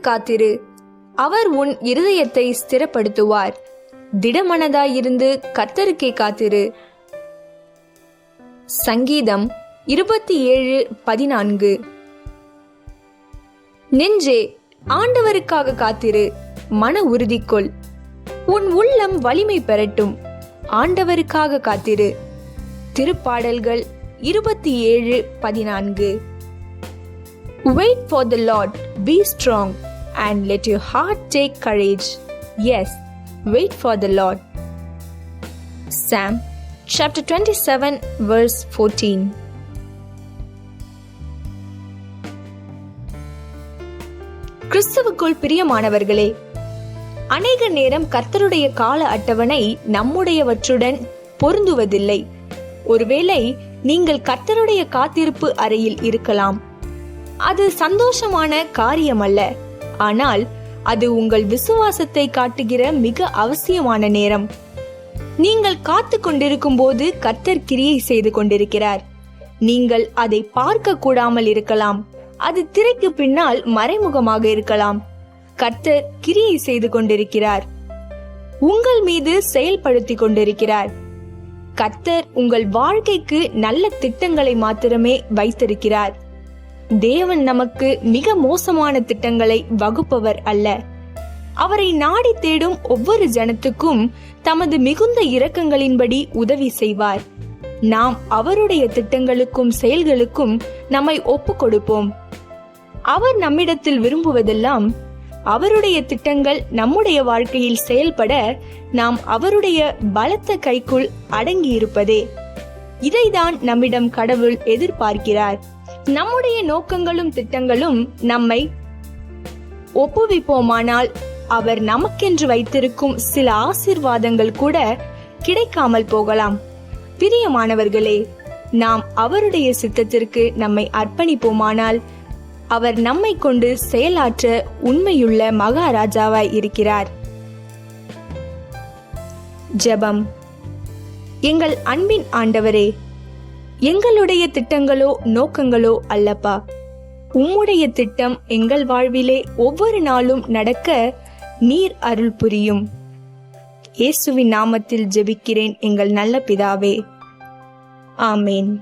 காத்திரு. அவர் உன் இருதயத்தை ஸ்திரப்படுத்துவார். திடமனதாயிருந்து கர்த்தருக்கே காத்திரு. சங்கீதம் இருபத்தி ஏழு பதினான்கு. நெஞ்சே ஆண்டவருக்காக காத்திரு. மன உறுதி கொள் உன் உள்ளம் வலிமை பெறட்டும். ஆண்டவருக்காக காத்திரு. திருப்பாடல்கள் இருபத்தி ஏழு பதினான்கு. Wait for the Lord be strong and let you heart take courage yes wait for the Lord Psalm chapter twenty seven verse fourteen கிறிஸ்துவுக்குள் பிரியமானவர்களே அநேக நேரம் கர்த்தருடைய கால அட்டவணை நம்முடையவற்றுடன் பொருந்துவதில்லை. ஒருவேளை நீங்கள் கர்த்தருடைய காத்திருப்பு அறையில் இருக்கலாம். அது சந்தோஷமான காரியம் அல்ல ஆனால் அது உங்கள் விசுவாசத்தை காட்டுகிற மிக அவசியமான நேரம். நீங்கள் காத்து கொண்டிருக்கும் போது கர்த்தர் கிரியை செய்து கொண்டிருக்கிறார். நீங்கள் அதை பார்க்க கூடாமல் இருக்கலாம். அது திரைக்கு பின்னால் மறைமுகமாக இருக்கலாம். கர்த்தர் கிரியை செய்து கொண்டிருக்கிறார். உங்கள் மீது செயல்படுத்தி கொண்டிருக்கிறார். கர்த்தர் உங்கள் வாழ்க்கைக்கு நல்ல திட்டங்களை மாத்திரமே வைத்திருக்கிறார். தேவன் நமக்கு மிக மோசமான திட்டங்களை வகுப்பவர் அல்ல. அவரை நாடி தேடும் ஒவ்வொரு ஜனத்துக்கும் தமது மிகுந்த இரக்கங்களின்படி உதவி செய்வார். நாம் அவருடைய திட்டங்களுக்கும் செயல்களுக்கும் நம்மை ஒப்பு கொடுப்போம் அவர் நம்மிடத்தில் விரும்புவதெல்லாம் அவருடைய திட்டங்கள் நம்முடைய வாழ்க்கையில் செயல்பட நாம் அவருடைய பலத்த கைக்குள் அடங்கி இருப்பதே இதைதான் நம்மிடம் கடவுள் எதிர்பார்க்கிறார். நம்முடைய நோக்கங்களும் திட்டங்களும் நம்மை ஒப்புவிப்போமானால் அவர் நமக்கென்று வைத்திருக்கும் சில ஆசிர்வாதங்கள் கூட கிடைக்காமல் போகலாம். பிரியமானவர்களே நாம் அவருடைய சித்தத்திற்கு நம்மை அர்ப்பணிப்போமானால் அவர் நம்மை கொண்டு செயலாற்ற உண்மையுள்ள மகாராஜாவாய் இருக்கிறார். ஜெபம். எங்கள் அன்பின் ஆண்டவரே எங்களுடைய திட்டங்களோ நோக்கங்களோ அல்லப்பா. உம்முடைய திட்டம் எங்கள் வாழ்விலே ஒவ்வொரு நாளும் நடக்க நீர் அருள் புரியும். இயேசுவின் நாமத்தில் ஜெபிக்கிறேன் எங்கள் நல்ல பிதாவே. ஆமேன்.